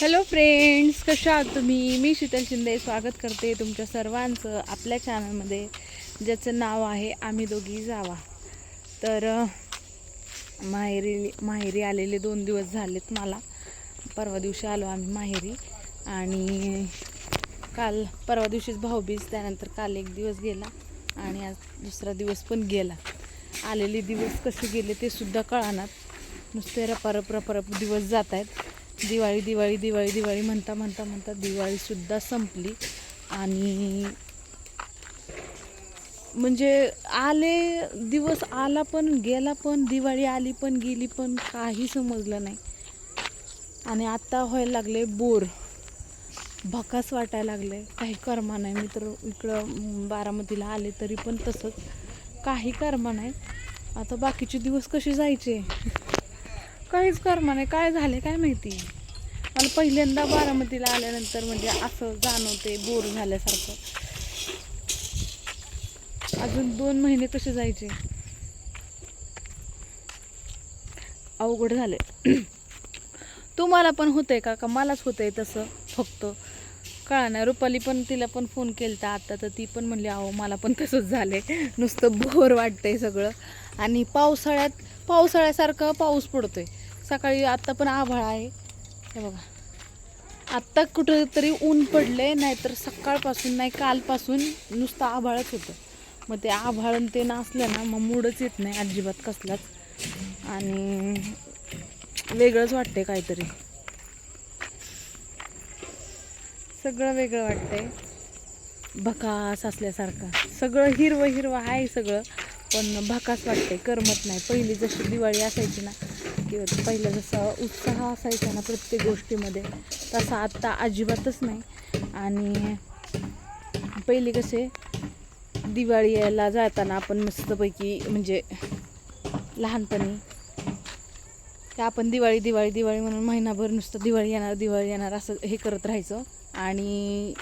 Hello friends कशा आहात तुम्ही? मी शीतल शिंदे. स्वागत करते तुमच्या सर्वांचं आपल्या चॅनलमध्ये ज्याचं नाव आहे आम्ही दोघी जावा. तर माहेरी माहेरी आलेले दोन दिवस झालेत मला. परवा दिवशी आलो आम्ही माहेरी. आणि काल परवा दिवशीच भाऊबीज त्यानंतर काल एक दिवस गेला आणि आज दुसरा दिवस पण गेला. आलेले दिवस कसे गेले ते सुद्धा कळणार. नुसते रपारप रपारप दिवस जात आहेत. दिवाळी दिवाळी दिवाळी दिवाळी म्हणता म्हणता म्हणता दिवाळीसुद्धा संपली. आणि म्हणजे आले दिवस आला पण गेला पण दिवाळी आली पण गेली पण काही समजलं नाही. आणि आत्ता व्हायला लागले बोर. भकास वाटायला लागले. काही कर्मा नाही. मी तर इकडं बारामतीला आले तरी पण तसंच. काही कर्मा नाही. आता बाकीचे दिवस कसे जायचे? काहीच कर्मा नाही काय झाले काय माहिती? मला पहिल्यांदा बारामतीला आल्यानंतर म्हणजे असं जाणवते बोर झाल्यासारखं. अजून दोन महिने कसे जायचे? अवघड झाले. तुम्हाला पण होतंय का? का मलाच होतंय तसं फक्त? कळा ना रुपाली पण तिला पण फोन केलता आता तर ती पण म्हणली अहो मला पण तसंच झालंय. नुसतं बोर वाटतंय सगळं. आणि पावसाळ्यात पावसाळ्यासारखं पाऊस पडतोय. सकाळी आत्ता पण आभाळ आहे. हे बघा. आत्ता कुठंतरी ऊन पडले नाहीतर सकाळपासून नाही कालपासून नुसतं आभाळच होतं. मग ते आभाळ ते नसलं ना मग मूडच येत नाही अजिबात कसलाच. आणि वेगळंच वाटतंय काहीतरी. सगळं वेगळं वाटतंय. भकास असल्यासारखं. सगळं हिरवं हिरवं आहे सगळं पण भकास वाटते करमत नाही. पहिली जशी दिवाळी असायची ना किंवा पहिला जसा उत्साह असायचा ना प्रत्येक गोष्टीमध्ये तसा आत्ता अजिबातच नाही. आणि पहिले कसे दिवाळी यायला जाताना आपण मस्तपैकी म्हणजे लहानपणी की आपण दिवाळी दिवाळी दिवाळी म्हणून महिनाभर नुसतं दिवाळी येणार दिवाळी येणार असं हे करत राहायचं. आणि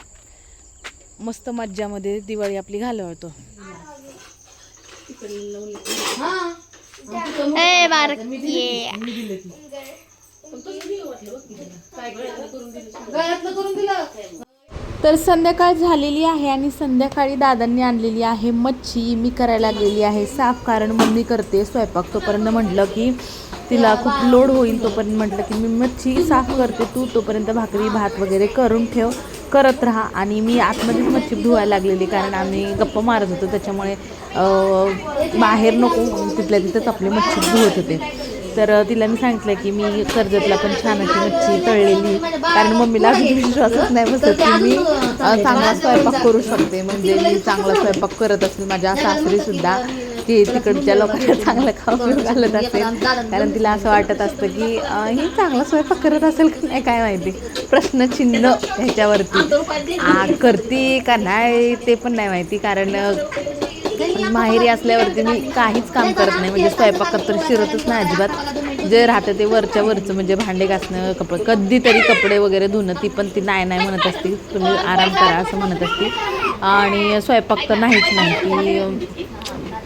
मस्त मज्जामध्ये दिवाळी आपली घालवतो ए बारक ये तर संध्याकाळ झालेली आहे आणि संध्याकाळी दादांनी आणलेली आहे मच्छी. मी करायला लागलेली आहे साफ कारण मम्मी करते स्वयंपाक. तोपर्यंत म्हटलं की तिला खूप लोड होईल. तोपर्यंत म्हटलं की मी मच्छी साफ करते. तू तोपर्यंत भाकरी भात वगैरे करून ठेव. करत राहा. आणि मी आतमध्येच मच्छी धुवायला लागलेली कारण आम्ही गप्पा मारत होतो. त्याच्यामुळे बाहेर नको तिथल्या तिथंच आपली मच्छी धुवत होते. तर तिला मी सांगितलं की मी कर्जतला पण छान अशी मच्छी तळलेली. कारण मम्मीला अजून विश्वासच नाही बसत की मी चांगला स्वयंपाक करू शकते. म्हणजे मी चांगला स्वयंपाक करत असते. माझ्या सासरीसुद्धा की तिकडच्या लोकांना चांगलं खाऊ घालत असेल. कारण तिला असं वाटत असतं की ही चांगला स्वयंपाक करत असेल का नाही काय माहिती. प्रश्नचिन्ह ह्याच्यावरती. आ, करते का नाही ते पण नाही माहिती. कारण माहेरी असल्यावरती मी काहीच काम करत नाही. म्हणजे स्वयंपाकात तर शिरतच नाही अजिबात. जे राहतं ते वरच्या वरचं म्हणजे भांडे घासणं कपडे कधीतरी कपडे वगैरे धुणं ती पण ती नाही नाही म्हणत असते. तुम्ही आराम करा असं म्हणत असते. आणि स्वयंपाक तर नाहीच नाही ती.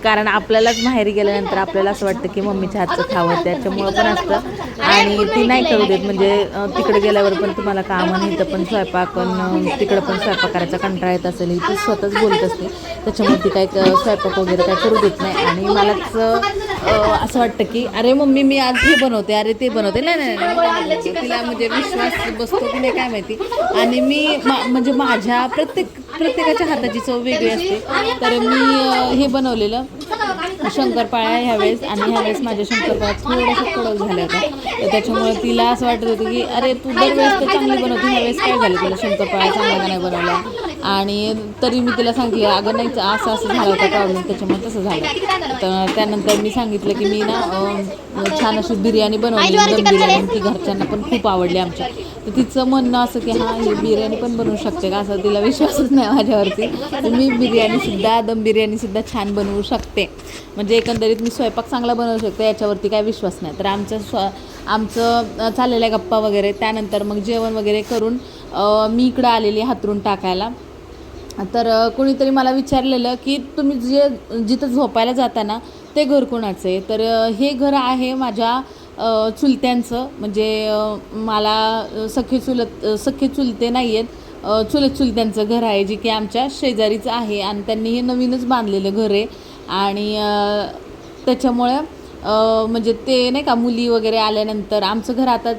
कारण आपल्यालाच माहेरी गेल्यानंतर आपल्याला असं वाटतं की मम्मीच्या हातचं खावं त्याच्यामुळं पण असतं. आणि ती नाही करू देत म्हणजे तिकडे गेल्यावर पण तुम्हाला कामं नाही पण स्वयंपाक तिकडं पण स्वयंपाक करायचा कंटाळा येत असेल ही ती स्वतःच बोलत असते. त्याच्यामुळे ती काय स्वयंपाक वगैरे काय करू देत नाही. आणि मलाच असं वाटतं की अरे मम्मी मी आज हे बनवते अरे ते बनवते. नाही नाही नाही, नाही. तिला म्हणजे विश्वास बसतो की नाही काय माहिती. आणि मी मा- म्हणजे माझ्या प्रत्येक प्रत्येकाच्या हाताची चव वेगळी असते. तर मी हे बनवलेलं. शंकरपाळ्या ह्यावेळेस आणि ह्यावेळेस माझ्या शंकरपाळ्या थोड्याशा कडक झाल्या होत्या तर त्याच्यामुळे तिला असं वाटत होतं की अरे तू दरवेळेस तर चांगली बनवते ह्यावेळेस काय झालं तुला शंकरपाळ्या चांगल्या नाही बनवल्या आणि तरी मी तिला सांगितलं अगं नाही असं असं झालं होतं प्रॉब्लेम त्याच्यामुळे तसं झालं. तर त्यानंतर मी सांगितलं की मी ना छान अशी बिर्याणी बनवली दम बिर्याणी ती घरच्यांना पण खूप आवडली आमच्या. तर तिचं म्हणणं असं की हां ही बिर्याणी पण बनवू शकते का? असं तिला विश्वासच नाही माझ्यावरती. तर मी बिर्याणीसुद्धा दम बिर्याणीसुद्धा छान बनवू शकते. म्हणजे एकंदरीत मी स्वयंपाक चांगला बनवू शकते याच्यावरती काय विश्वास नाही. तर आमचं स्व आमचं चाललेल्या गप्पा वगैरे त्यानंतर मग जेवण वगैरे करून मी इकडं आलेली हातरून टाकायला. तर कोणीतरी मला विचारलेलं की तुम्ही जे जिथं झोपायला जाता ना ते घर कोणाचं आहे? तर हे घर आहे माझ्या चुलत्यांचं. म्हणजे मला सखे चुलत सखे चुलते नाही आहेत. चुलत चुलत्यांचं घर आहे जे की आमच्या शेजारीच आहे. आणि त्यांनी हे नवीनच बांधलेलं घर आहे. आणि त्याच्यामुळे म्हणजे ते नाही का मुली वगैरे आल्यानंतर आमचं घर आता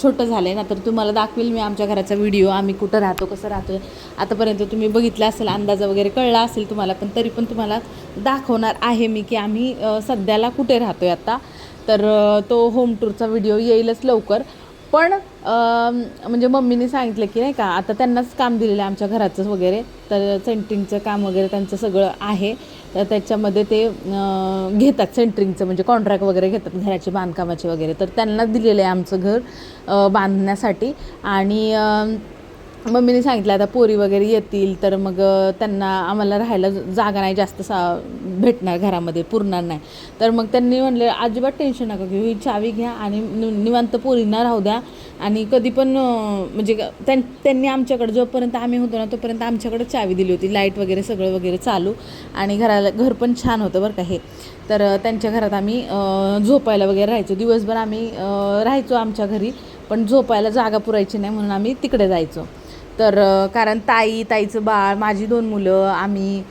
छोटं झालं आहे ना तर तुम्हाला दाखवेल मी आमच्या घराचा व्हिडिओ आम्ही कुठं राहतो कसं राहतो आतापर्यंत तुम्ही बघितलं असेल अंदाजा वगैरे कळला असेल तुम्हाला पण तरी पण तुम्हाला दाखवणार आहे मी की आम्ही सध्याला कुठे राहतो आहे आता. तर तो होम टूरचा व्हिडिओ येईलच लवकर. पण म्हणजे मम्मीने सांगितलं की नाही का आता त्यांनाच काम दिलेलं आहे आमच्या घराचं वगैरे तर सेंटरिंगचं काम वगैरे त्यांचं सगळं आहे. तर त्याच्यामध्ये ते घेतात सेंटरिंगचं म्हणजे कॉन्ट्रॅक्ट वगैरे घेतात घराचे बांधकामाचे वगैरे. तर त्यांनाच दिलेलं आहे आमचं घर बांधण्यासाठी. आणि मम्मीने सांगितलं आता पोरी वगैरे येतील तर मग त्यांना आम्हाला राहायला जागा नाही जास्त सा भेटणार घरामध्ये पुरणार नाही. तर मग त्यांनी म्हणले अजिबात टेन्शन नका घेऊ ही चावी घ्या आणि निवांत पोरींना राहू द्या. आणि कधी पण म्हणजे ग- त्यां त्यांनी आमच्याकडे जोपर्यंत आम्ही होतो ना तोपर्यंत आमच्याकडे चावी दिली होती. लाइट वगैरे सगळं वगैरे चालू आणि घराला घर पण छान होतं बरं का हे. तर त्यांच्या घरात आम्ही झोपायला वगैरे राहायचो. दिवसभर आम्ही राहायचो आमच्या घरी पण झोपायला जागा पुरायची नाही म्हणून आम्ही तिकडे जायचो. तर कारण ताई ताईचं बाळ माझी दोन मुलं आम्ही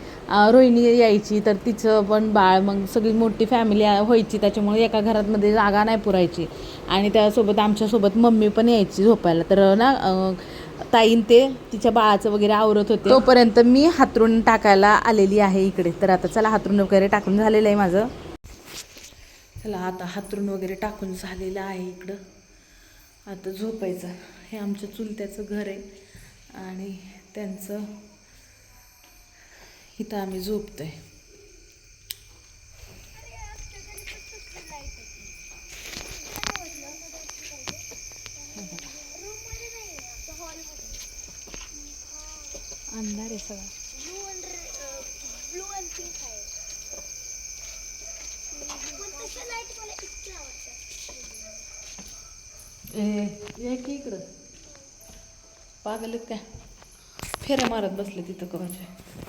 रोहिणी यायची तर तिचं पण बाळ मग सगळी मोठी फॅमिली व्हायची. त्याच्यामुळे एका घरातमध्ये जागा नाही पुरायची. आणि त्यासोबत आमच्यासोबत मम्मी पण यायची झोपायला. तर ना ताईन ते तिच्या बाळाचं वगैरे आवरत होते. तोपर्यंत मी हातरून टाकायला आलेली आहे इकडे. तर आता चला हातरून वगैरे टाकून झालेलं आहे माझं. चला आता हातरून वगैरे टाकून झालेलं आहे इकडं. आता झोपायचं. हे आमच्या चुलत्याचं घर आहे. आणि त्यांचं इथं आम्ही झोपतोय. अंधार आहे सगळा. ब्लू अँड पिंक आहे पण लाइट मला आवडतात ए ये की इकडं. पागल काय? फेऱ्या मारत बसले तिथं कवाच्या